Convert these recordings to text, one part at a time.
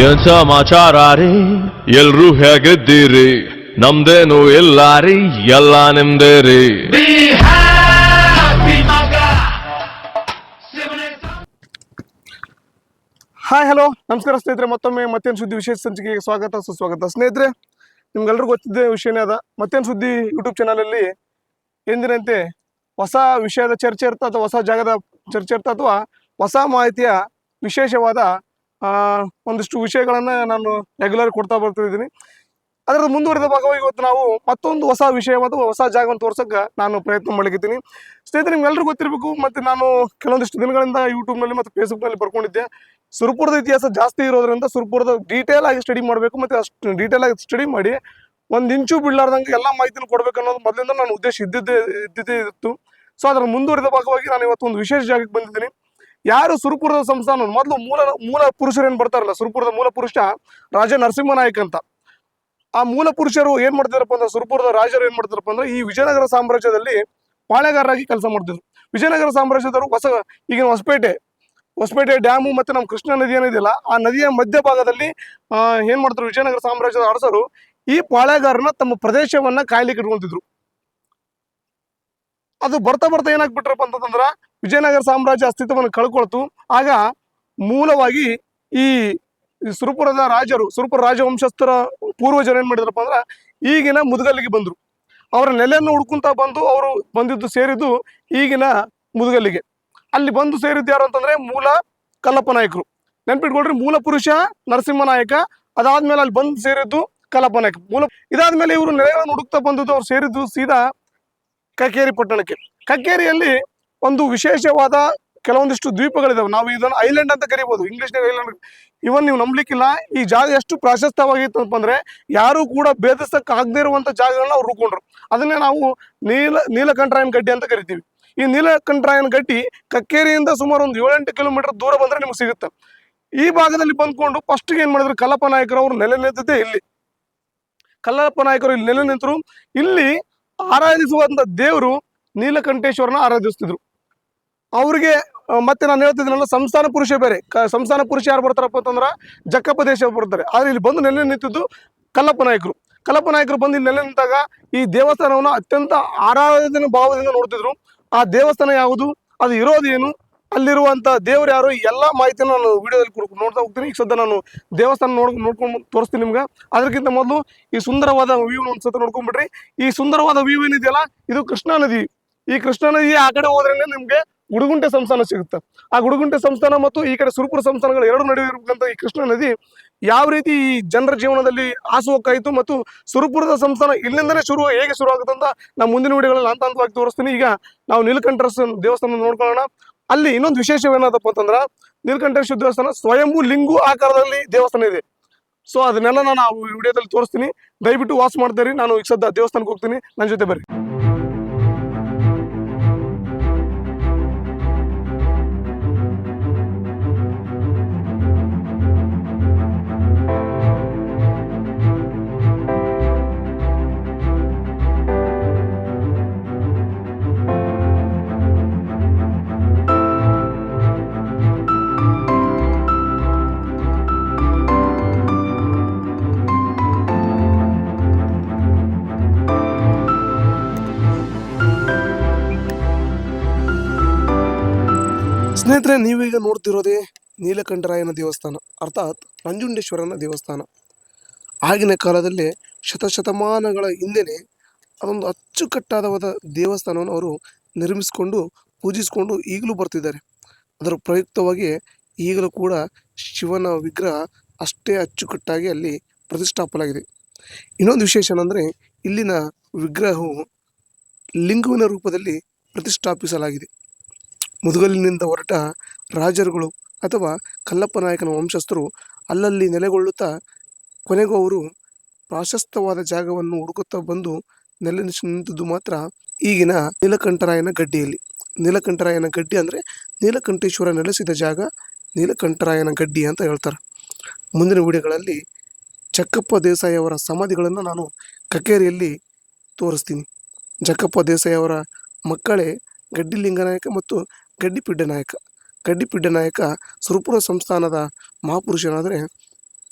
ಏನ್ ಸಮಾಚಾರ ರೀ ಎಲ್ರೂ ಹೇಗಿದ್ದೀರಿ? ನಮ್ದೇನು ಇಲ್ಲ ರೀ ಎಲ್ಲ ನಿಮ್ದೇ ರೀ ಹಾಯ್, ಹಲೋ. ನಮಸ್ಕಾರ ಸ್ನೇಹಿತರೆ, ಮತ್ತೊಮ್ಮೆ ಮತ್ತೇನು ಸುದ್ದಿ ವಿಶೇಷ ಸಂಚಿಕೆಗೆ ಸ್ವಾಗತ, ಸುಸ್ವಾಗತ. ಸ್ನೇಹಿತರೆ, ನಿಮ್ಗೆಲ್ರಿಗೂ ಗೊತ್ತಿದ್ದೇ ವಿಷಯನೇ ಅದ. ಮತ್ತೇನು ಸುದ್ದಿ ಯೂಟ್ಯೂಬ್ ಚಾನಲಲ್ಲಿ ಎಂದಿನಂತೆ ಹೊಸ ವಿಷಯದ ಚರ್ಚೆ ಇರ್ತಾ ಅಥವಾ ಹೊಸ ಜಾಗದ ಚರ್ಚೆ ಇರ್ತಾ ಅಥವಾ ಹೊಸ ಮಾಹಿತಿಯ ವಿಶೇಷವಾದ ಒಂದಿಷ್ಟು ವಿಷಯಗಳನ್ನು ನಾನು ರೆಗ್ಯುಲರ್ ಕೊಡ್ತಾ ಬರ್ತಿದ್ದೀನಿ ಅದರ ಮುಂದುವರೆದ ಭಾಗವಾಗಿ ಇವತ್ತು ನಾವು ಮತ್ತೊಂದು ಹೊಸ ವಿಷಯ ಮತ್ತು ಹೊಸ ಜಾಗವನ್ನು ತೋರ್ಸಕ್ಕೆ ನಾನು ಪ್ರಯತ್ನ ಮಾಡಲಿಕ್ಕಿದ್ದೀನಿ. ಸ್ನೇಹಿತರೆ, ನಿಮ್ಗೆಲ್ರಿಗೂ ಗೊತ್ತಿರಬೇಕು, ಮತ್ತು ನಾನು ಕೆಲವೊಂದಿಷ್ಟು ದಿನಗಳಿಂದ ಯೂಟ್ಯೂಬ್ನಲ್ಲಿ ಮತ್ತು ಫೇಸ್ಬುಕ್ನಲ್ಲಿ ಬರ್ಕೊಂಡಿದ್ದೆ. ಸುರಪುರದ ಇತಿಹಾಸ ಜಾಸ್ತಿ ಇರೋದ್ರಿಂದ ಸುರಪುರದ ಡೀಟೇಲ್ ಆಗಿ ಸ್ಟಡಿ ಮಾಡಬೇಕು, ಮತ್ತು ಅಷ್ಟು ಡೀಟೇಲ್ ಆಗಿ ಸ್ಟಡಿ ಮಾಡಿ ಒಂದು ಇಂಚು ಬಿಡ್ಲಾರ್ದಂಗೆ ಎಲ್ಲ ಮಾಹಿತಿನ ಕೊಡಬೇಕು ಅನ್ನೋದು ಮೊದಲಿಂದ ನಾನು ಉದ್ದೇಶ ಇದ್ದಿದ್ದೇ ಇದ್ದಿದ್ದೇ ಇತ್ತು. ಸೊ ಅದರ ಮುಂದುವರಿದ ಭಾಗವಾಗಿ ನಾನು ಇವತ್ತು ಒಂದು ವಿಶೇಷ ಜಾಗಕ್ಕೆ ಬಂದಿದ್ದೀನಿ. ಯಾರು ಸುರಪುರದ ಸಂಸ್ಥಾನ ಮೊದಲು ಮೂಲ ಮೂಲ ಪುರುಷರು ಏನು ಬರ್ತಾರಲ್ಲ? ಸುರಪುರದ ಮೂಲ ಪುರುಷ ರಾಜ ನರಸಿಂಹ ನಾಯಕ್ ಅಂತ. ಆ ಮೂಲ ಪುರುಷರು ಏನ್ ಮಾಡ್ತಿದ್ರಪ್ಪ ಅಂದ್ರೆ, ಸುರಪುರದ ರಾಜರು ಏನ್ ಮಾಡ್ತಾರಪ್ಪ ಅಂದ್ರೆ, ಈ ವಿಜಯನಗರ ಸಾಮ್ರಾಜ್ಯದಲ್ಲಿ ಪಾಳೆಗಾರರಾಗಿ ಕೆಲಸ ಮಾಡ್ತಿದ್ರು. ವಿಜಯನಗರ ಸಾಮ್ರಾಜ್ಯದವರು ಹೊಸ ಈಗಿನ ಹೊಸಪೇಟೆ ಹೊಸಪೇಟೆ ಡ್ಯಾಮು ಮತ್ತೆ ನಮ್ಮ ಕೃಷ್ಣಾ ನದಿ ಏನಿದೆಯಲ್ಲ, ಆ ನದಿಯ ಮಧ್ಯಭಾಗದಲ್ಲಿ ಏನ್ ಮಾಡ್ತಾರೆ ವಿಜಯನಗರ ಸಾಮ್ರಾಜ್ಯದ ಅರಸರು ಈ ಪಾಳೆಗಾರನ ತಮ್ಮ ಪ್ರದೇಶವನ್ನ ಕಾಯ್ಲಿಕ್ಕೆ ಇಟ್ಕೊಂತಿದ್ರು. ಅದು ಬರ್ತಾ ಬರ್ತಾ ಏನಾಗ್ಬಿಟ್ರಪ್ಪ ಅಂತಂದ್ರ ವಿಜಯನಗರ ಸಾಮ್ರಾಜ್ಯ ಅಸ್ತಿತ್ವವನ್ನು ಕಳ್ಕೊಳ್ತು. ಆಗ ಮೂಲವಾಗಿ ಈ ಸುರಪುರದ ರಾಜರು, ಸುರಪುರ ರಾಜವಂಶಸ್ಥರ ಪೂರ್ವಜರು ಏನ್ ಮಾಡಿದ್ರಪ್ಪ ಅಂದ್ರೆ ಈಗಿನ ಮುದುಗಲ್ಲಿಗೆ ಬಂದರು. ಅವರ ನೆಲೆಯನ್ನು ಹುಡ್ಕೊಂತ ಬಂದು ಅವರು ಬಂದಿದ್ದು ಸೇರಿದ್ದು ಈಗಿನ ಮುದುಗಲ್ಲಿಗೆ. ಅಲ್ಲಿ ಬಂದು ಸೇರಿದ್ದು ಯಾರು ಅಂತಂದ್ರೆ ಮೂಲ ಕಲ್ಲಪ್ಪ ನಾಯಕರು. ನೆನ್ಪಿಟ್ಕೊಳ್ರಿ ಮೂಲ ಪುರುಷ, ನರಸಿಂಹ ನಾಯಕ, ಅದಾದ್ಮೇಲೆ ಅಲ್ಲಿ ಬಂದು ಸೇರಿದ್ದು ಕಲ್ಲಪ್ಪ ನಾಯಕ. ಮೂಲ ಇದಾದ್ಮೇಲೆ ಇವರು ನೆಲೆಗಳನ್ನು ಹುಡುಕ್ತಾ ಬಂದಿದ್ದು ಅವ್ರು ಸೇರಿದ್ದು ಸೀದಾ ಕಕ್ಕೇರಿ ಪಟ್ಟಣಕ್ಕೆ. ಕಕ್ಕೇರಿಯಲ್ಲಿ ಒಂದು ವಿಶೇಷವಾದ ಕೆಲವೊಂದಿಷ್ಟು ದ್ವೀಪಗಳಿದಾವೆ. ನಾವು ಇದನ್ನು ಐಲ್ಯಾಂಡ್ ಅಂತ ಕರಿಬೋದು. ಇಂಗ್ಲೀಷ್ನಾಗ ಐಲ್ಯಾಂಡ್ ಇವನ್ ನೀವು ನಂಬಲಿಕ್ಕಿಲ್ಲ, ಈ ಜಾಗ ಎಷ್ಟು ಪ್ರಾಶಸ್ತವಾಗಿತ್ತು ಅಂತಂದ್ರೆ ಯಾರು ಕೂಡ ಭೇದಿಸಕ್ ಆಗದೇ ಇರುವಂತ ಜಾಗಗಳನ್ನ ಅವ್ರು ರೂಕೊಂಡ್ರು ಅದನ್ನೇ ನಾವು ನೀಲ, ನೀಲಕಂಠರಾಯನ ಗಡ್ಡಿ ಅಂತ ಕರಿತೀವಿ. ಈ ನೀಲಕಂಠರಾಯನ ಗಡ್ಡಿ ಕಕ್ಕೇರಿಯಿಂದ ಸುಮಾರು ಒಂದು ಏಳೆಂಟು ಕಿಲೋಮೀಟರ್ ದೂರ ಬಂದ್ರೆ ನಿಮ್ಗೆ ಸಿಗುತ್ತೆ. ಈ ಭಾಗದಲ್ಲಿ ಬಂದ್ಕೊಂಡು ಫಸ್ಟ್ ಏನ್ ಮಾಡಿದ್ರು? ಕಲ್ಲಪ್ಪ ನಾಯಕರು ಅವರು ನೆಲೆ ನಿಂತಿದ್ದೆ ಇಲ್ಲಿ. ಕಲ್ಲಪ್ಪ ನಾಯಕರು ಇಲ್ಲಿ ನೆಲೆ ನಿಂತರು. ಇಲ್ಲಿ ಆರಾಧಿಸುವಂತ ದೇವರು ನೀಲಕಂಠೇಶ್ವರನ ಆರಾಧಿಸ್ತಿದ್ರು. ಅವ್ರಿಗೆ ಮತ್ತೆ ನಾನು ಹೇಳ್ತಿದ್ದೀನಲ್ಲ ಸಂಸ್ಥಾನ ಪುರುಷ ಬೇರೆ. ಸಂಸ್ಥಾನ ಪುರುಷ ಯಾರು ಬರ್ತಾರಪ್ಪ ಅಂತಂದ್ರ ಜಕ್ಕಪ್ಪ ದೇಶ ಬರ್ತಾರೆ. ಆದ್ರೆ ಇಲ್ಲಿ ಬಂದು ನೆಲೆ ನಿಂತಿದ್ದು ಕಲ್ಲಪ್ಪ ನಾಯಕರು. ಕಲ್ಲಪ್ಪ ನಾಯಕರು ಬಂದು ಇಲ್ಲಿ ನೆಲೆ ನಿಂತಾಗ ಈ ದೇವಸ್ಥಾನವನ್ನು ಅತ್ಯಂತ ಆರಾಧನೆ ಭಾವದಿಂದ ನೋಡ್ತಿದ್ರು. ಆ ದೇವಸ್ಥಾನ ಯಾವುದು? ಅದು ಇರೋದೇನು ಅಲ್ಲಿರುವಂಥ ದೇವ್ರು ಯಾರು? ಎಲ್ಲ ಮಾಹಿತಿನ ನಾನು ವಿಡಿಯೋದಲ್ಲಿ ನೋಡ್ತಾ ಹೋಗ್ತೀನಿ. ಈಗ ಸದ್ಯ ನಾನು ದೇವಸ್ಥಾನ ನೋಡ್, ನೋಡ್ಕೊಂಡು ತೋರಿಸ್ತೀನಿ ನಿಮ್ಗೆ. ಅದಕ್ಕಿಂತ ಮೊದಲು ಈ ಸುಂದರವಾದ ವ್ಯೂ ಒಂದ್ಸತ ನೋಡ್ಕೊಂಡ್ಬಿಟ್ರಿ ಈ ಸುಂದರವಾದ ವ್ಯೂ ಏನಿದೆಯಲ್ಲ, ಇದು ಕೃಷ್ಣಾ ನದಿ. ಈ ಕೃಷ್ಣಾ ನದಿ ಆ ಕಡೆ ಹೋದ್ರೆ ನಿಮ್ಗೆ ಗುಡುಗುಂಟೆ ಸಂಸ್ಥಾನ ಸಿಗುತ್ತೆ. ಆ ಗುಡುಗುಂಟೆ ಸಂಸ್ಥಾನ ಮತ್ತು ಈ ಕಡೆ ಸುರಪುರ ಸಂಸ್ಥಾನಗಳು ಎರಡು ನಡುವೆ ಇರಬೇಕಂತ ಈ ಕೃಷ್ಣಾ ನದಿ ಯಾವ ರೀತಿ ಈ ಜನರ ಜೀವನದಲ್ಲಿ ಆಸುವಕ್ಕಾಯಿತು ಮತ್ತು ಸುರಪುರದ ಸಂಸ್ಥಾನ ಇಲ್ಲಿಂದನೇ ಶುರು ಹೇಗೆ ಶುರು ಆಗುತ್ತೆ ಅಂತ ನಾವು ಮುಂದಿನ ವಿಡಿಯೋಗಳಲ್ಲಿ ಹಂತ ಹಂತವಾಗಿ ತೋರಿಸ್ತೀನಿ. ಈಗ ನಾವು ನೀಲಕಂಠೇಶ್ವರ ದೇವಸ್ಥಾನ ನೋಡ್ಕೊಳ್ಳೋಣ. ಅಲ್ಲಿ ಇನ್ನೊಂದು ವಿಶೇಷವೇನಾದಪ್ಪ ಅಂತಂದ್ರೆ ನೀಲಕಂಠೇಶ್ವರ ದೇವಸ್ಥಾನ ಸ್ವಯಂ ಲಿಂಗು ಆಕಾರದಲ್ಲಿ ದೇವಸ್ಥಾನ ಇದೆ. ಸೊ ಅದನ್ನೆಲ್ಲ ನಾನು ವಿಡಿಯೋದಲ್ಲಿ ತೋರಿಸ್ತೀನಿ. ದಯವಿಟ್ಟು ವಾಸ್ ಮಾಡ್ತೀರಿ. ನಾನು ಈಗ ಸದ್ದ ದೇವಸ್ಥಾನಕ್ಕೆ ಹೋಗ್ತೀನಿ. ನನ್ನ ಜೊತೆ ಬರ್ರಿ. ಸ್ನೇಹಿತರೆ, ನೀವೀಗ ನೋಡ್ತಿರೋದೇ ನೀಲಕಂಠರಾಯನ ದೇವಸ್ಥಾನ, ಅರ್ಥಾತ್ ನಂಜುಂಡೇಶ್ವರನ ದೇವಸ್ಥಾನ. ಆಗಿನ ಕಾಲದಲ್ಲಿ ಶತಶತಮಾನಗಳ ಹಿಂದೆನೆ ಅದೊಂದು ಅಚ್ಚುಕಟ್ಟಾದವಾದ ದೇವಸ್ಥಾನವನ್ನು ಅವರು ನಿರ್ಮಿಸಿಕೊಂಡು ಪೂಜಿಸಿಕೊಂಡು ಈಗಲೂ ಬರ್ತಿದ್ದಾರೆ. ಅದರ ಪ್ರಯುಕ್ತವಾಗಿ ಈಗಲೂ ಕೂಡ ಶಿವನ ವಿಗ್ರಹ ಅಷ್ಟೇ ಅಚ್ಚುಕಟ್ಟಾಗಿ ಅಲ್ಲಿ ಪ್ರತಿಷ್ಠಾಪಲಾಗಿದೆ. ಇನ್ನೊಂದು ವಿಶೇಷ ಏನಂದರೆ, ಇಲ್ಲಿನ ವಿಗ್ರಹವು ಲಿಂಗುವಿನ ರೂಪದಲ್ಲಿ ಪ್ರತಿಷ್ಠಾಪಿಸಲಾಗಿದೆ. ಮುದುಗಲಿನಿಂದ ಹೊರಟ ರಾಜರುಗಳು ಅಥವಾ ಕಲ್ಲಪ್ಪ ನಾಯಕನ ವಂಶಸ್ಥರು ಅಲ್ಲಲ್ಲಿ ನೆಲೆಗೊಳ್ಳುತ್ತಾ ಕೊನೆಗೂ ಅವರು ಪ್ರಾಶಸ್ತವಾದ ಜಾಗವನ್ನು ಹುಡುಕುತ್ತಾ ಬಂದು ನೆಲೆ ನಿಂತಿದ್ದು ಮಾತ್ರ ಈಗಿನ ನೀಲಕಂಠರಾಯನ ಗಡ್ಡಿಯಲ್ಲಿ. ನೀಲಕಂಠರಾಯನ ಗಡ್ಡಿ ಅಂದರೆ ನೀಲಕಂಠೇಶ್ವರ ನೆಲೆಸಿದ ಜಾಗ ನೀಲಕಂಠರಾಯನ ಗಡ್ಡಿ ಅಂತ ಹೇಳ್ತಾರೆ. ಮುಂದಿನ ವಿಡಿಯೋಗಳಲ್ಲಿ ಚಕ್ಕಪ್ಪ ದೇಸಾಯಿ ಅವರ ಸಮಾಧಿಗಳನ್ನು ನಾನು ಕಕ್ಕೇರಿಯಲ್ಲಿ ತೋರಿಸ್ತೀನಿ. ಜಕ್ಕಪ್ಪ ದೇಸಾಯಿ ಅವರ ಮಕ್ಕಳೇ ಗಡ್ಡಿ ಲಿಂಗನಾಯಕ ಮತ್ತು ಗಡ್ಡಿಪಿಡ್ಡ ನಾಯಕ ಗಡ್ಡಿಪಿಡ್ಡ ನಾಯಕ ಸುರಪುರ ಸಂಸ್ಥಾನದ ಮಹಾಪುರುಷನಾದರೆ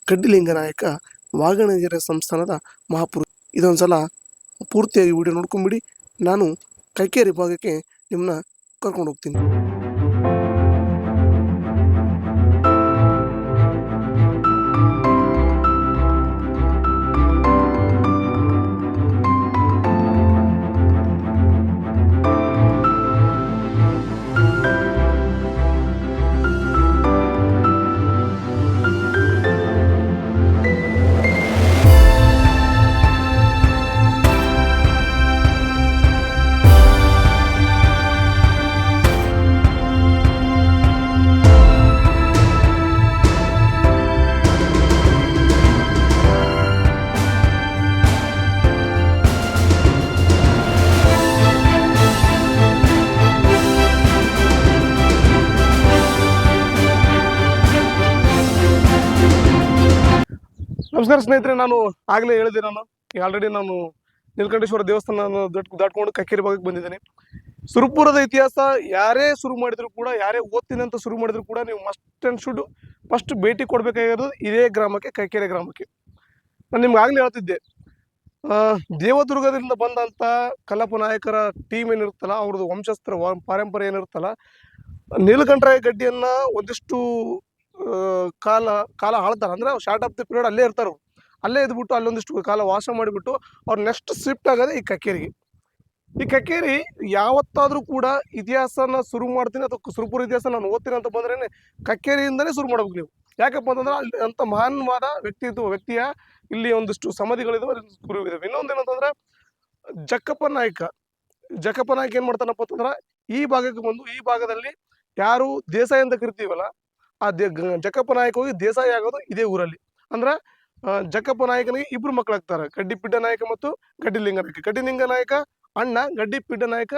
ಗಡ್ಡಿಲಿಂಗ ನಾಯಕ ವಾಗಣಗೆರೆ ಸಂಸ್ಥಾನದ ಮಹಾಪುರುಷ ಇದೊಂದ್ಸಲ ಪೂರ್ತಿಯಾಗಿ ವಿಡಿಯೋ ನೋಡ್ಕೊಂಬಿಡಿ. ನಾನು ಕೈಕೇರಿ ಭಾಗಕ್ಕೆ ನಿಮ್ಮನ್ನ ಕರ್ಕೊಂಡು ಹೋಗ್ತೀನಿ ನಮಸ್ಕಾರ ಸ್ನೇಹಿತರೆ, ನಾನು ಆಗಲೇ ಹೇಳಿದೆ ನಾನು. ಆಲ್ರೆಡಿ ನಾನು ನೀಲಕಂಠೇಶ್ವರ ದೇವಸ್ಥಾನ ದಾಟ್, ದಾಟ್ಕೊಂಡು ಕಕ್ಕೇರಿ ಭಾಗಕ್ಕೆ ಬಂದಿದ್ದೇನೆ. ಸುರಪುರದ ಇತಿಹಾಸ ಯಾರೇ ಶುರು ಮಾಡಿದ್ರು ಕೂಡ, ಯಾರೇ ಓದ್ತೀನಿ ಅಂತ ಶುರು ಮಾಡಿದ್ರು ಕೂಡ, ನೀವು ಮಸ್ಟ್ ಆ್ಯಂಡ್ ಶುಡ್ ಫಸ್ಟ್ ಭೇಟಿ ಕೊಡಬೇಕಾಗಿರೋದು ಇದೇ ಗ್ರಾಮಕ್ಕೆ, ಕಕ್ಕೇರಿ ಗ್ರಾಮಕ್ಕೆ. ನಾನು ನಿಮ್ಗೆ ಆಗಲೇ ಹೇಳ್ತಿದ್ದೆ ದೇವದುರ್ಗದಿಂದ ಬಂದಂಥ ಕಲ್ಲಪ್ಪ ನಾಯಕರ ಟೀಮ್ ಏನಿರುತ್ತಲ್ಲ, ಅವ್ರದ್ದು ವಂಶಸ್ತ್ರ ಪಾರಂಪರ್ಯ ಏನಿರುತ್ತಲ್ಲ ನೀಲಕಂಠರಾಯ ಗಡ್ಡಿಯನ್ನು ಒಂದಿಷ್ಟು ಕಾಲ ಕಾಲ ಆಳ್ತಾರೆ. ಅಂದ್ರೆ ಶಾರ್ಟ್ ಆಫ್ ದಿ ಪೀರಿಯಡ್ ಅಲ್ಲೇ ಇರ್ತಾರೆ ಅಲ್ಲೇ ಇದ್ಬಿಟ್ಟು ಅಲ್ಲೊಂದಿಷ್ಟು ಕಾಲ ವಾಸ ಮಾಡಿಬಿಟ್ಟು ಅವ್ರು ನೆಕ್ಸ್ಟ್ ಶಿಫ್ಟ್ ಆಗೋದೇ ಈ ಕಕ್ಕೇರಿಗೆ ಈ ಕಕ್ಕೇರಿ ಯಾವತ್ತಾದರೂ ಕೂಡ ಇತಿಹಾಸನ ಶುರು ಮಾಡ್ತೀನಿ ಅಥವಾ ಸುರಪುರ ಇತಿಹಾಸ ನಾನು ಓದ್ತೀನಿ ಅಂತ ಬಂದ್ರೇನೆ ಕಕ್ಕೇರಿಯಿಂದನೇ ಶುರು ಮಾಡ್ಬೇಕು ನೀವು. ಯಾಕಪ್ಪ ಅಂತಂದ್ರೆ ಅಲ್ಲಿ ಅಂತ ಮಹಾನ್ವಾದ ವ್ಯಕ್ತಿತ್ವ ವ್ಯಕ್ತಿಯ ಇಲ್ಲಿ ಒಂದಿಷ್ಟು ಸಮಾಧಿಗಳಿದಾವೆ, ಅಲ್ಲಿ ಇನ್ನೊಂದು ಇನ್ನೊಂದೇನಂತಂದ್ರೆ ಜಕ್ಕಪ್ಪ ನಾಯಕ. ಜಕ್ಕಪ್ಪ ನಾಯಕ ಏನು ಮಾಡ್ತಾನಪ್ಪ ಅಂತಂದ್ರೆ ಈ ಭಾಗಕ್ಕೆ ಬಂದು ಈ ಭಾಗದಲ್ಲಿ ಯಾರು ದೇಸಾಯಿ ಅಂತ ಕರಿತೀವಲ್ಲ ಆ ದೇ ಜಕ್ಕಪ್ಪ ನಾಯಕ ಹೋಗಿ ದೇಸಾಯಿ ಆಗೋದು ಇದೇ ಊರಲ್ಲಿ. ಅಂದ್ರೆ ಜಕ್ಕಪ್ಪ ನಾಯಕನಿಗೆ ಇಬ್ರು ಮಕ್ಕಳಾಗ್ತಾರೆ ಗಡ್ಡಿ ಪಿಡ್ಡ ನಾಯಕ ಮತ್ತು ಗಡ್ಡಿ ಲಿಂಗ ನಾಯಕ. ಗಡ್ಡಿ ಲಿಂಗ ನಾಯಕ ಅಣ್ಣ, ಗಡ್ಡಿ ಪಿಡ್ಡ ನಾಯಕ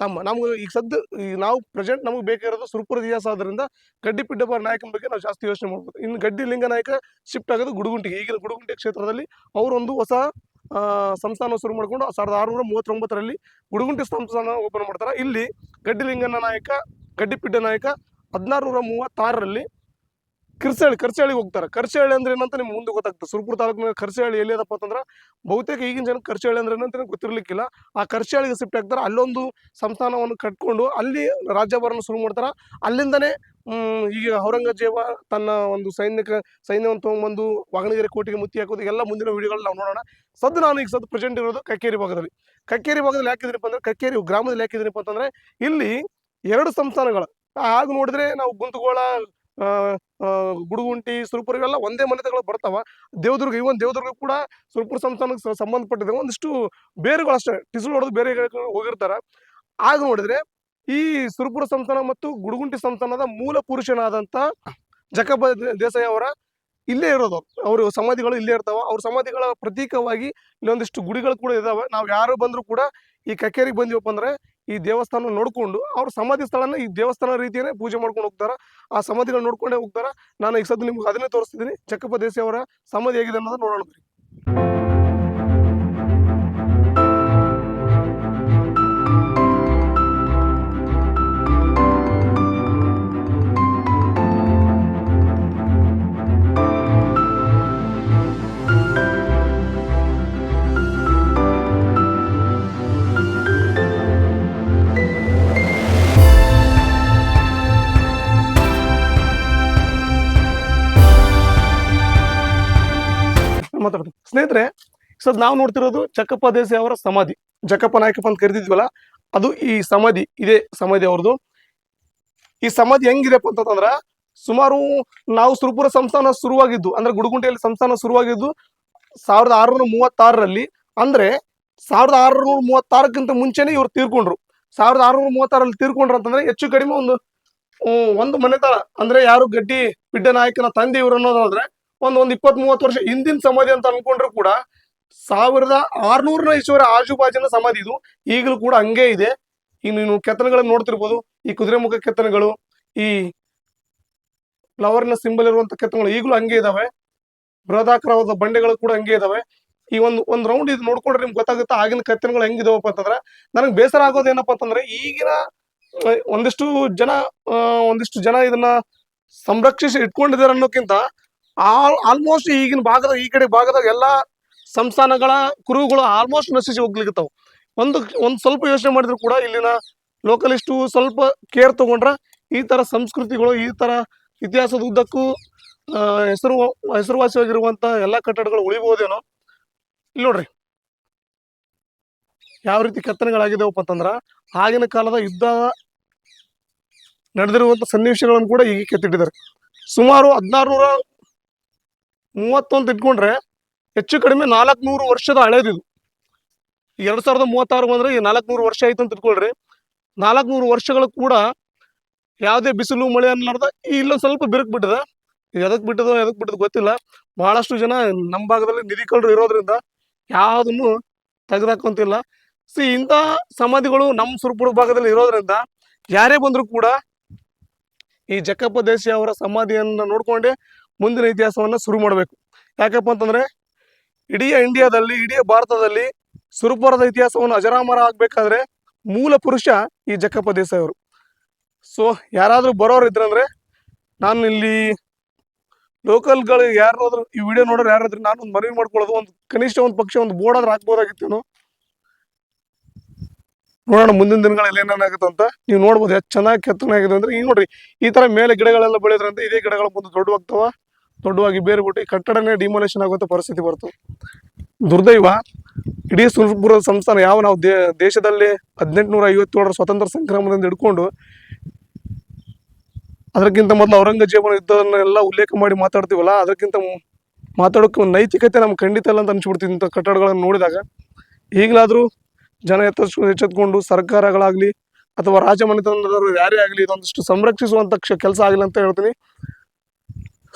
ತಮ್ಮ. ನಮ್ಗೆ ಈಗ ಸದ್ದು ನಾವು ಪ್ರೆಸೆಂಟ್ ನಮಗೆ ಬೇಕಾಗಿರೋದು ಸುರಪುರ ಇತಿಹಾಸ ಆದ್ರಿಂದ ಗಡ್ಡಿ ಪಿಡ್ಡಪ್ಪ ನಾಯಕನ ಬಗ್ಗೆ ನಾವು ಜಾಸ್ತಿ ಯೋಚನೆ ಮಾಡ್ಬೋದು. ಇನ್ನು ಗಡ್ಡಿ ಲಿಂಗ ನಾಯಕ ಶಿಫ್ಟ್ ಆಗೋದು ಗುಡುಗುಂಟಿಗೆ. ಈಗಿನ ಗುಡುಗುಂಟಿ ಕ್ಷೇತ್ರದಲ್ಲಿ ಅವರೊಂದು ಹೊಸ ಸಂಸ್ಥಾನ ಶುರು ಮಾಡಿಕೊಂಡು ಸಾವಿರದ ಆರುನೂರ ಮೂವತ್ತೊಂಬತ್ತರಲ್ಲಿ ಗುಡುಗುಂಟಿ ಸಂಸ್ಥಾನ ಓಪನ್ ಮಾಡ್ತಾರೆ. ಇಲ್ಲಿ ಗಡ್ಡಿ ಲಿಂಗನ ನಾಯಕ, ಗಡ್ಡಿ ಪಿಡ್ಡ ನಾಯಕ ಹದಿನಾರು ನೂರ ಮೂವತ್ತಾರರಲ್ಲಿ ಕರ್ಸಹಳ್ಳಿ ಕರ್ಸಹಳ್ಳಿಗೆ ಹೋಗ್ತಾರೆ. ಕರ್ಸಹಳ್ಳಿ ಅಂದ್ರೆ ಏನಂತ ನಿಮ್ಗೆ ಮುಂದೆ ಗೊತ್ತಾಗ್ತದೆ ಸುರಪುರ ತಾಲೂಕಿನ ಕರ್ಸಹಳ್ಳಿ ಎಲ್ಲಿ ಅದಪ್ಪ ಅಂತಂದ್ರೆ ಬಹುತೇಕ ಈಗಿನ ಜನ ಕರ್ಸಹಳ್ಳಿ ಅಂದ್ರೆ ಏನಂತ ಗೊತ್ತಿರ್ಲಿಕ್ಕಿಲ್ಲ. ಆ ಕರ್ಸಹಳ್ಳಿಗೆ ಶಿಫ್ಟ್ ಆಗ್ತಾರೆ ಅಲ್ಲೊಂದು ಸಂಸ್ಥಾನವನ್ನು ಕಟ್ಕೊಂಡು ಅಲ್ಲಿ ರಾಜ್ಯಭಾರನ ಶುರು ಮಾಡ್ತಾರೆ. ಅಲ್ಲಿಂದನೇ ಈಗ ಔರಂಗಜೇಬ ತನ್ನ ಒಂದು ಸೈನ್ಯಕ್ಕೆ, ಸೈನ್ಯವನ್ನು ತೊಗೊಂಡ್ಬಂದು ವಾಗಣಗೆರೆ ಕೋಟೆಗೆ ಮುತ್ತಿ ಹಾಕೋದು ಎಲ್ಲ ಮುಂದಿನ ವಿಡಿಯೋಗಳು ನಾವು ನೋಡೋಣ. ಸದ್ದು ನಾನು ಈಗ ಸದ್ದು ಪ್ರೆಸೆಂಟ್ ಇರೋದು ಕಕ್ಕೇರಿ ಭಾಗದಲ್ಲಿ. ಕಕ್ಕೇರಿ ಭಾಗದಲ್ಲಿ ಯಾಕಿದ್ರಪ್ಪ ಅಂದ್ರೆ, ಕಕ್ಕೇರಿ ಗ್ರಾಮದಲ್ಲಿ ಯಾಕಿದ್ರಪ್ಪ ಅಂತಂದ್ರೆ, ಇಲ್ಲಿ ಎರಡು ಸಂಸ್ಥಾನಗಳು. ಆಗ ನೋಡಿದ್ರೆ ನಾವು ಗುಂತಗೋಳ ಗುಡುಗುಂಟಿ, ಸುರಪುರ ಇವೆಲ್ಲ ಒಂದೇ ಮನೆತಗಳು ಬರ್ತಾವ. ದೇವದುರ್ಗ ಇವನ್ ದೇವದುರ್ಗ ಕೂಡ ಸುರಪುರ ಸಂಸ್ಥಾನಕ್ಕೆ ಸಂಬಂಧಪಟ್ಟಿದೆ. ಒಂದಿಷ್ಟು ಬೇರೆಗಳು ಅಷ್ಟೇ. ಟಿಸಲು ಹೊಡೆದು ಬೇರೆ ಹೋಗಿರ್ತಾರ. ಆಗ ನೋಡಿದ್ರೆ ಈ ಸುರಪುರ ಸಂಸ್ಥಾನ ಮತ್ತು ಗುಡುಗುಂಟಿ ಸಂಸ್ಥಾನದ ಮೂಲ ಪುರುಷನಾದಂತ ಜಕಬ ದೇಸಾಯಿ ಅವರ ಇಲ್ಲೇ ಇರೋದು. ಅವರು ಸಮಾಧಿಗಳು ಇಲ್ಲೇ ಇರ್ತಾವೆ. ಅವ್ರ ಸಮಾಧಿಗಳ ಪ್ರತೀಕವಾಗಿ ಇಲ್ಲೊಂದಿಷ್ಟು ಗುಡಿಗಳು ಕೂಡ ಇದಾವೆ. ನಾವು ಯಾರು ಬಂದರೂ ಕೂಡ ಈ ಕಕ್ಕೇರಿಗೆ ಬಂದಿವಪ್ಪ ಅಂದ್ರೆ ಈ ದೇವಸ್ಥಾನ ನೋಡ್ಕೊಂಡು ಅವ್ರ ಸಮಾಧಿ ಸ್ಥಳನ ಈ ದೇವಸ್ಥಾನ ರೀತಿಯೇ ಪೂಜೆ ಮಾಡ್ಕೊಂಡು ಹೋಗ್ತಾರೆ. ಆ ಸಮಾಧಿಗಳು ನೋಡ್ಕೊಂಡೇ ಹೋಗ್ತಾರ. ನಾನು ಈಗ ಸದ್ದು ನಿಮ್ಗೆ ಅದನ್ನೇ ತೋರಿಸ್ತಿದ್ದೀನಿ. ಚಕ್ಕಪ್ಪ ದೇಸಿ ಅವರ ಸಮಾಧಿ ಹೇಗಿದೆ ಅನ್ನೋದನ್ನ ನೋಡೋಣ. ಬರ್ರಿ. ಮಾತಾಡ್ತೀನಿ ಸ್ನೇಹಿತರೆ ಸದ್ ನಾವು ನೋಡ್ತಿರೋದು ಚಕ್ಕಪ್ಪ ದೇಸಿ ಅವರ ಸಮಾಧಿ. ಜಕ್ಕಪ್ಪ ನಾಯಕಪ್ಪ ಅಂತ ಕರಿತಿದ್ವಲ್ಲ ಅದು ಈ ಸಮಾಧಿ, ಇದೇ ಸಮಾಧಿ ಅವ್ರದ್ದು ಈ ಸಮಾಧಿ ಹೆಂಗಿದೆಪ್ಪ ಅಂತಂದ್ರ, ಸುಮಾರು ನಾವು ಸುರಪುರ ಸಂಸ್ಥಾನ ಶುರುವಾಗಿದ್ದು, ಅಂದ್ರೆ ಗುಡುಗುಂಟೆಯಲ್ಲಿ ಸಂಸ್ಥಾನ ಶುರುವಾಗಿದ್ದು ಸಾವಿರದ ಆರುನೂರ ಮೂವತ್ತಾರರಲ್ಲಿ. ಅಂದ್ರೆ ಸಾವಿರದ ಆರುನೂರ ಮೂವತ್ತಾರಕ್ಕಿಂತ ಮುಂಚೆನೆ ಇವ್ರು ತೀರ್ಕೊಂಡ್ರು. ಸಾವಿರದ ಆರುನೂರ ಮೂವತ್ತಾರಲ್ಲಿ ತೀರ್ಕೊಂಡ್ರು ಅಂತಂದ್ರೆ ಹೆಚ್ಚು ಕಡಿಮೆ ಒಂದು ಒಂದು ಮನೆತನ ಅಂದ್ರೆ ಯಾರು ಗಡ್ಡಿ ಬಿಡ್ಡ ನಾಯಕನ ತಂದೆ ಇವ್ರು ಅನ್ನೋದಾದ್ರೆ ಒಂದ್ ಒಂದ್ ಇಪ್ಪತ್ ಮೂವತ್ತು ವರ್ಷ ಹಿಂದಿನ ಸಮಾಧಿ ಅಂತ ಅನ್ಕೊಂಡ್ರು ಕೂಡ ಸಾವಿರದ ಆರ್ನೂರನ ಇಸುವರ ಆಜುಬಾಜಿನ ಸಮಾಧಿ ಇದು. ಈಗಲೂ ಕೂಡ ಹಂಗೆ ಇದೆ. ಈಗ ನೀವು ಕೆತ್ತನೆಗಳನ್ನ ನೋಡ್ತಿರ್ಬೋದು. ಈ ಕುದುರೆ ಮುಖ ಕೆತ್ತನೆಗಳು, ಈ ಫ್ಲವರ್ನ ಸಿಂಬಲ್ ಇರುವಂತ ಕೆತ್ತನೆಗಳು ಈಗಲೂ ಹಂಗೆ ಇದಾವೆ. ಬೃಹದಾಕಾರವಾದ ಬಂಡೆಗಳು ಕೂಡ ಹಂಗೆ ಇದಾವೆ. ಈ ಒಂದು ಒಂದು ರೌಂಡ್ ಇದು ನೋಡ್ಕೊಂಡ್ರೆ ನಿಮ್ಗೆ ಗೊತ್ತಾಗುತ್ತೆ ಆಗಿನ ಕೆತ್ತನೆಗಳು ಹೆಂಗಿದಾವಪ್ಪ ಅಂತಂದ್ರೆ ನನಗೆ ಬೇಸರ ಆಗೋದು ಏನಪ್ಪಾ ಅಂತಂದ್ರೆ ಈಗಿನ ಒಂದಿಷ್ಟು ಜನ ಒಂದಿಷ್ಟು ಜನ ಇದನ್ನ ಸಂರಕ್ಷಿಸಿ ಇಟ್ಕೊಂಡಿದ್ದಾರೆ ಅನ್ನೋಕ್ಕಿಂತ ಆಲ್ ಆಲ್ಮೋಸ್ಟ್ ಈಗಿನ ಭಾಗದ, ಈ ಕಡೆ ಭಾಗದಾಗ ಎಲ್ಲ ಸಂಸ್ಥಾನಗಳ ಕುರುಗಳು ಆಲ್ಮೋಸ್ಟ್ ನಶಿಸಿ ಹೋಗ್ಲಿಕ್ಕತ್ತಾವ ಒಂದು ಒಂದು ಸ್ವಲ್ಪ ಯೋಚನೆ ಮಾಡಿದ್ರು ಕೂಡ ಇಲ್ಲಿನ ಲೋಕಲಿಸ್ಟು ಸ್ವಲ್ಪ ಕೇರ್ ತಗೊಂಡ್ರ ಈ ಥರ ಸಂಸ್ಕೃತಿಗಳು, ಈ ಥರ ಇತಿಹಾಸದ ಉದ್ದಕ್ಕೂ ಹೆಸರು ಹೆಸರುವಾಸಿಯಾಗಿರುವಂಥ ಎಲ್ಲ ಕಟ್ಟಡಗಳು ಉಳಿಬೋದೇನೋ. ಇಲ್ಲಿ ನೋಡ್ರಿ. ಯಾವ ರೀತಿ ಕೆತ್ತನೆಗಳಾಗಿದ್ದಾವಪ್ಪ ಅಂತಂದ್ರೆ, ಆಗಿನ ಕಾಲದ ಯುದ್ಧ ನಡೆದಿರುವಂಥ ಸನ್ನಿವೇಶಗಳನ್ನು ಕೂಡ ಈಗ ಕೆತ್ತಿಟ್ಟಿದ್ದಾರೆ. ಸುಮಾರು ಹದಿನಾರು ನೂರ ಮೂವತ್ತೊಂದು ಇಟ್ಕೊಂಡ್ರೆ ಹೆಚ್ಚು ಕಡಿಮೆ ನಾಲ್ಕುನೂರು ವರ್ಷದ ಹಳೇದಿದು ಎರಡು ಸಾವಿರದ ಮೂವತ್ತಾರು ಬಂದ್ರೆ ಈ ನಾಲ್ಕುನೂರು ವರ್ಷ ಆಯ್ತು ಅಂತ ಇಟ್ಕೊಳ್ರಿ. ನಾಲ್ಕುನೂರು ವರ್ಷಗಳು ಕೂಡ ಯಾವುದೇ ಬಿಸಿಲು, ಮಳೆ ಅನ್ನಲಾರ್ದ ಇಲ್ಲೊಂದು ಸ್ವಲ್ಪ ಬಿರುಕು ಬಿಟ್ಟಿದೆ. ಎದಕ್ಕೆ ಬಿಟ್ಟದೋ ಎದಕ್ಕೆ ಬಿಟ್ಟದ ಗೊತ್ತಿಲ್ಲ. ಬಹಳಷ್ಟು ಜನ ನಮ್ಮ ಭಾಗದಲ್ಲಿ ನಿಧಿಕಳ್ಳರು ಇರೋದ್ರಿಂದ ಯಾವುದನ್ನು ತೆಗೆದಾಕೊಂತಿಲ್ಲ. ಸಿ, ಇಂಥ ಸಮಾಧಿಗಳು ನಮ್ಮ ಸುರಪುರ ಭಾಗದಲ್ಲಿ ಇರೋದ್ರಿಂದ ಯಾರೇ ಬಂದರೂ ಕೂಡ ಈ ಜಕ್ಕಪ್ಪ ದೇಸಿ ಅವರ ಸಮಾಧಿಯನ್ನು ನೋಡ್ಕೊಂಡೆ ಮುಂದಿನ ಇತಿಹಾಸವನ್ನು ಶುರು ಮಾಡಬೇಕು. ಯಾಕಪ್ಪ ಅಂತಂದ್ರೆ ಇಡೀ ಇಂಡಿಯಾದಲ್ಲಿ, ಇಡೀ ಭಾರತದಲ್ಲಿ ಸುರಪುರದ ಇತಿಹಾಸವನ್ನು ಅಜರಾಮರ ಆಗ್ಬೇಕಾದ್ರೆ ಮೂಲ ಪುರುಷ ಈ ಜಕ್ಕಪ್ಪ ದೇಸಾಯಿ ಅವರು. ಸೊ ಯಾರಾದರೂ ಬರೋರು ಇದ್ರಂದ್ರೆ ನಾನು ಇಲ್ಲಿ ಲೋಕಲ್ಗಳು ಯಾರಾದ್ರೂ ಈ ವಿಡಿಯೋ ನೋಡೋರು ಯಾರಾದ್ರೂ ನಾನು ಒಂದು ಮನವಿ ಮಾಡ್ಕೊಳ್ಳೋದು, ಒಂದು ಕನಿಷ್ಠ ಒಂದು ಪಕ್ಷ ಒಂದು ಬೋರ್ಡ್ ಆದ್ರೆ ಹಾಕ್ಬೋದಾಗಿತ್ತು ನೋಡೋಣ ಮುಂದಿನ ದಿನಗಳಲ್ಲಿ ಏನೇನಾಗುತ್ತೆ ಅಂತ. ನೀವು ನೋಡ್ಬೋದು, ಎಷ್ಟು ಚೆನ್ನಾಗಿ ಕೆತ್ತನೆ ಆಗಿದೆ ಅಂದ್ರೆ, ಈಗ ನೋಡ್ರಿ, ಈ ತರ ಮೇಲೆ ಗಿಡಗಳೆಲ್ಲ ಬೆಳೆದ್ರಂತೆ ಇದೇ ಗಿಡಗಳು ಮುಂದೆ ದೊಡ್ಡವಾಗ್ತಾವ. ದೊಡ್ಡವಾಗಿ ಬೇರೆ ಕಟ್ಟಡನೇ ಡಿಮೊಲೇಷನ್ ಆಗುವಂತ ಪರಿಸ್ಥಿತಿ ಬರ್ತದೆ ದುರ್ದೈವ, ಇಡೀ ಸುಲ್ಪುರ ಸಂಸ್ಥಾನ ಯಾವ ನಾವು ದೇಶದಲ್ಲಿ ಹದಿನೆಂಟುನೂರ ಐವತ್ತೇಳರ ಸ್ವತಂತ್ರ ಸಂಗ್ರಾಮದಿಂದ ಹಿಡ್ಕೊಂಡು ಅದಕ್ಕಿಂತ ಮೊದಲು ಔರಂಗಜೇಬನ ಯುದ್ಧವನ್ನೆಲ್ಲ ಉಲ್ಲೇಖ ಮಾಡಿ ಮಾತಾಡ್ತೀವಲ್ಲ, ಅದಕ್ಕಿಂತ ಮಾತಾಡೋಕ್ಕೆ ನೈತಿಕತೆ ನಮ್ಗೆ ಖಂಡಿತ ಇಲ್ಲ ಅಂತ ಅನ್ಸ್ಬಿಡ್ತೀವಿ ಇಂಥ ಕಟ್ಟಡಗಳನ್ನು ನೋಡಿದಾಗ. ಈಗಲಾದರೂ ಜನ ಎತ್ತ ಎಚ್ಚೆತ್ಕೊಂಡು ಸರ್ಕಾರಗಳಾಗಲಿ ಅಥವಾ ರಾಜಮನೆತನದವರು ಯಾರೇ ಆಗಲಿ ಇದೊಂದಿಷ್ಟು ಸಂರಕ್ಷಿಸುವಂಥ ಕೆಲಸ ಆಗಲಿ ಅಂತ ಹೇಳ್ತೀನಿ.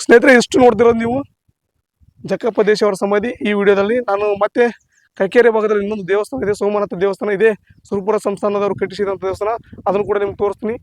ಸ್ನೇಹಿತರೆ, ಎಷ್ಟು ನೋಡ್ತಿರೋದು ನೀವು? ಜಕ್ಕಪ್ಪ ದೇಶ ಅವರ ಸಮಾಧಿ ಈ ವಿಡಿಯೋದಲ್ಲಿ. ನಾನು ಮತ್ತೆ ಕೈಕೇರಿ ಭಾಗದಲ್ಲಿ ಇನ್ನೊಂದು ದೇವಸ್ಥಾನ ಇದೆ, ಸೋಮನಾಥ ದೇವಸ್ಥಾನ ಇದೆ. ಸುರಪುರ ಸಂಸ್ಥಾನದವರು ಕಟ್ಟಿಸಿದಂಥ ದೇವಸ್ಥಾನ. ಅದನ್ನು ಕೂಡ ನಿಮ್ಗೆ ತೋರಿಸ್ತೀನಿ.